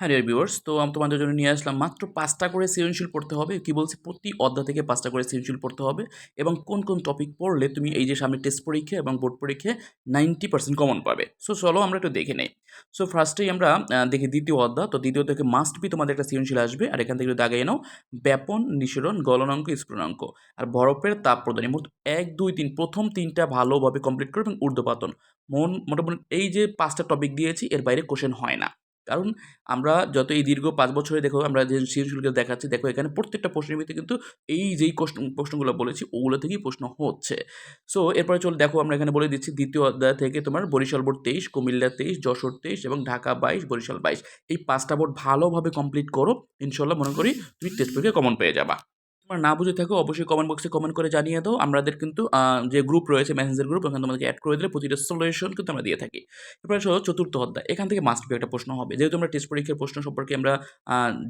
হ্যাঁ dear viewers তো আমি তোমাদের জন্য নিয়ে আসলাম মাত্র পাঁচটা করে সৃজনশীল পড়তে হবে। কি বলছি? প্রতি অধ্যায় থেকে পাঁচটা করে সৃজনশীল পড়তে হবে এবং কোন কোন টপিক পড়লে তুমি এই যে সামনে টেস্ট পরীক্ষা এবং বোর্ড পরীক্ষায় নাইনটি পার্সেন্ট কমন পাবে। সো চলো আমরা একটু দেখে নেই। সো ফার্স্টেই আমরা দেখি দ্বিতীয় অধ্যায়। তো দ্বিতীয় থেকে মাস্ট বি তোমাদের একটা সৃজনশীল আসবে। আর এখান থেকে একটু দাগাই নাও। ব্যাপন, নিঃসরণ, গলনাঙ্ক স্ফুটনাঙ্ক আর বরফের তাপ প্রদান মোট এক, দুই, তিন, প্রথম তিনটা ভালোভাবে কমপ্লিট করবে এবং ঊর্ধ্বপাতন। মন, মোটামুটি এই যে পাঁচটা টপিক দিয়েছি, এর বাইরে কোশ্চেন হয় না। কারণ আমরা যত এই দীর্ঘ পাঁচ বছরে দেখো আমরা যে সৃজনশীলগুলো দেখাচ্ছি, দেখো এখানে প্রত্যেকটা প্রশ্নের ভিত্তিতে কিন্তু এই যেই প্রশ্ন প্রশ্নগুলো বলেছি, ওগুলো থেকেই প্রশ্ন হচ্ছে। সো এরপরে চল দেখো আমরা এখানে বলে দিচ্ছি দ্বিতীয় অধ্যায় থেকে তোমার বরিশাল বোর্ড তেইশ, কুমিল্লা তেইশ, যশোর তেইশ এবং ঢাকা বাইশ, বরিশাল বাইশ। এই পাঁচটা বোর্ড ভালোভাবে কমপ্লিট করো। ইনশাল্লাহ মনে করি তুমি টেস্ট পরীক্ষায় কমন পেয়ে যাবা। তোমার না বুঝে থাকো, অবশ্যই কমেন্ট বক্সে কমেন্ট করে জানিয়ে দাও। আমাদের কিন্তু যে গ্রুপ রয়েছে মেসেঞ্জার গ্রুপ ওখানে তোমাদেরকে অ্যাড করে দিলে প্রতিটা সলিউশন কিন্তু আমরা দিয়ে থাকি। এরপরে আসো চতুর্থ অধ্যায়। এখান থেকে মাস্ট বি একটা প্রশ্ন হবে। যেহেতু আমরা টেস্ট পরীক্ষার প্রশ্ন সম্পর্কে আমরা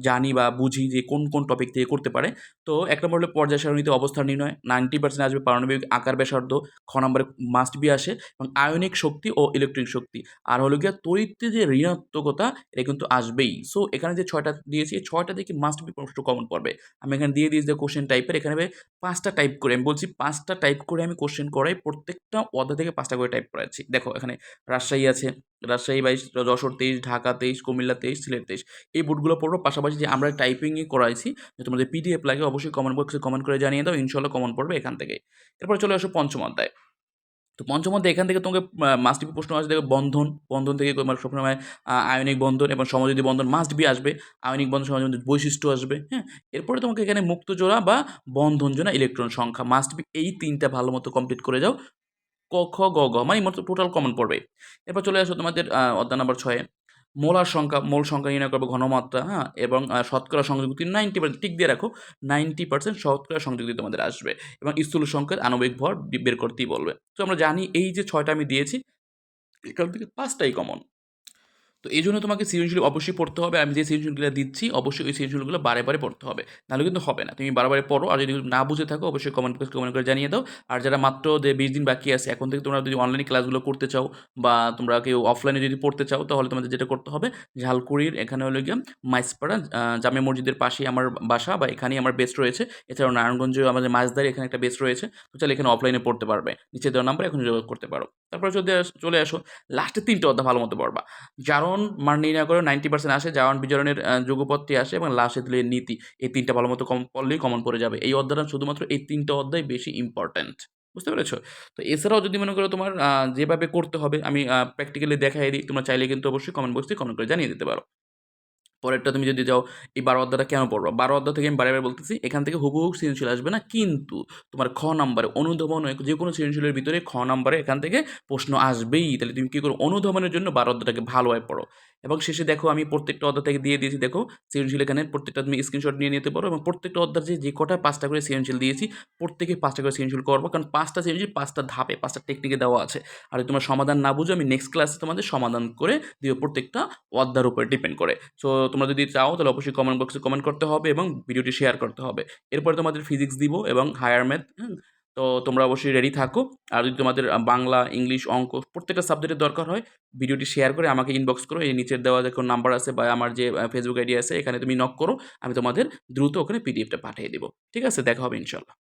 জানি বা বুঝি যে কোন কোন টপিক থেকে করতে পারে, তো এক নম্বর হলো পর্যায় সারণীতে অবস্থান নির্ণয়। নাইনটি পার্সেন্ট আসবে পারমাণবিক আকার ব্যাসার্ধ, খ নম্বরে মাস্ট বি আসে, এবং আয়নিক শক্তি ও ইলেকট্রিক শক্তি। আর হলো গিয়া তড়িৎতে যে ঋণাত্মকতা, এটা কিন্তু আসবেই। সো এখানে যে ছয়টা দিয়েছি ছয়টা থেকে মাস্ট বি প্রশ্ন কমন পড়বে। আমি এখানে দিয়ে দিয়েছি যে কোশ্চেন টাইপের এখানে পাঁচটা টাইপ করে, আমি বলছি পাঁচটা টাইপ করে আমি কোশ্চেন করাই, প্রত্যেকটা অধ্যায় থেকে পাঁচটা করে টাইপ করাচ্ছি। দেখো, এখানে রাজশাহী আছে, রাজশাহী বাইশ, যশোর তেইশ, ঢাকা তেইশ, কুমিল্লা তেইশ, সিলেট তেইশ। এই বোর্ডগুলো পড়ব, পাশাপাশি যে আমরা টাইপিংই করাইছি তোমাদের পিডিএফ লাগে, অবশ্যই কমেন্ট বক্সে কমেন্ট করে জানিয়ে দাও ইনশাল্লাহ কমেন্ট পড়বে এখান থেকে এরপর চলে আসো পঞ্চম অধ্যায়। তো পঞ্চম অধ্যায়, এখান থেকে তোমাকে মাস্ট বি প্রশ্ন আসবে দেখো, বন্ধন বন্ধন থেকে তোমার সবসময় আয়নিক বন্ধন এবং সমযোজী বন্ধন মাস্ট বি আসবে। আয়নিক বন্ধন সমাজের বৈশিষ্ট্য আসবে হ্যাঁ? এরপরে তোমাকে এখানে মুক্ত জোড়া বা বন্ধন জোড়া ইলেকট্রন সংখ্যা মাস্ট বি এই তিনটা ভালো মতো কমপ্লিট করে যাও। ক, খ, গ মানে মতো টোটাল কমন পড়বে। এরপর চলে আসো তোমাদের অধ্যায় নাম্বার ছয়ে মোলার সংখ্যা, মোল সংখ্যা নির্ণয় করবে ঘনমাত্রা হ্যাঁ এবং শতকরা সংযুক্তি নাইনটি পার্সেন্ট টিক দিয়ে রাখো নাইনটি পার্সেন্ট শতকরা সংযুক্তি তোমাদের আসবে, এবং স্থূল সংখ্যার আণবিক ভর বের করতেই বলবে। তো আমরা জানি এই যে ছয়টা আমি দিয়েছি, এখান থেকে পাঁচটাই কমন তো এই জন্য তোমাকে সৃজনশীল অবশ্যই পড়তে হবে। আমি যে সৃজনশীলগুলো দিচ্ছি, অবশ্যই ওই সৃজনশীলগুলো বারে বারে পড়তে হবে। নাহলে কিন্তু হবে না। তুমি বারবারে পড়ো আর যদি না বুঝে থাকো, অবশ্যই কমেন্ট কমেন্ট করে জানিয়ে দাও। আর যারা মাত্র যে বিশ দিন বাকি আছে, এখন থেকে তোমরা যদি অনলাইন ক্লাসগুলো করতে চাও বা তোমরা কেউ অফলাইনে যদি পড়তে চাও, তাহলে তোমাদের যেটা করতে হবে, ঝালকুড়ির এখানে হলো গিয়ে মাইসপাড়া জামে মসজিদের পাশেই আমার বাসা বা এখানেই আমার বেস্ট রয়েছে। এছাড়াও নারায়ণগঞ্জে আমাদের মাছদারি এখানে একটা বেস্ট রয়েছে। তো চাইলে এখানে অফলাইনে পড়তে পারবে। নিচে দেওয়ার নাম্বার এখন যোগাযোগ করতে পারো। তারপরে যদি চলে আসো লাস্টের তিনটে অধ্যায় ভালো মতো পড়বা। জারণ মান নির্ণয় করে নাইনটি পার্সেন্ট আসে, জারণ, বিজরণের যুগপথটি আসে এবং লাস্টে দিলে নীতি। এই তিনটা ভালো মতো কম, পড়লেই কমন পড়ে যাবে। এই অধ্যায়টা শুধুমাত্র এই তিনটা অধ্যায় বেশি ইম্পর্ট্যান্ট বুঝতে পেরেছ? তো এছাড়াও যদি মনে করো তোমার যেভাবে করতে হবে, আমি প্র্যাকটিক্যালি দেখাই দিই, তোমরা চাইলে কিন্তু অবশ্যই কমেন্ট বক্সে কমেন্ট করে জানিয়ে দিতে পারো। পরেরটা তুমি যদি যাও, এই বারো অধ্যায়টা কেন পড়ব বারো অধ্যায় থেকে আমি বারে বারে বলতেছি, এখান থেকে হুবহু সৃজনশীল আসবে না, কিন্তু তোমার খ নাম্বারে অনুধাবন, যে কোনো সৃজনশীলের ভিতরে খ নাম্বারে এখান থেকে প্রশ্ন আসবেই। তাহলে তুমি কী করো? অনুধাবনের জন্য বারো অধ্যায়টাকে ভালোভাবে পড়ো। এবং শেষে দেখো, আমি প্রত্যেকটা অধ্যায় থেকে দিয়ে দিয়েছি, দেখো, সৃজনশীল এখানে প্রত্যেকটা তুমি স্ক্রিনশট নিয়ে নিতে পারো। এবং প্রত্যেকটা অধ্যায় যে যে কটা পাঁচটা করে সৃজনশীল দিয়েছি, প্রত্যেকে পাঁচটা করে সৃজনশীল করব। কারণ পাঁচটা সৃজনশীল, পাঁচটা ধাপে, পাঁচটা টেকনিকে দেওয়া আছে। আর তোমার সমাধান না বুঝো, আমি নেক্সট ক্লাসে তোমাদের সমাধান করে দিও প্রত্যেকটা অধ্যায়ের উপরে ডিপেন্ড করে। সো তোমরা যদি চাও, তাহলে অবশ্যই কমেন্ট বক্সে কমেন্ট করতে হবে এবং ভিডিওটি শেয়ার করতে হবে। এরপরে তোমাদের ফিজিক্স দিব এবং হায়ার ম্যাথ তো তোমরা অবশ্যই রেডি থাকো। আর যদি তোমাদের বাংলা ইংলিশ অঙ্ক প্রত্যেকটা সাবজেক্টের দরকার হয়, ভিডিওটি শেয়ার করে আমাকে ইনবক্স করো। এই নিচের দেওয়া দেখো নাম্বার আছে বা আমার যে ফেসবুক আইডি আছে, এখানে তুমি নক করো। আমি তোমাদের দ্রুত ওখানে পিডিএফটা পাঠিয়ে দেবো। ঠিক আছে? দেখা হবে ইনশাল্লাহ।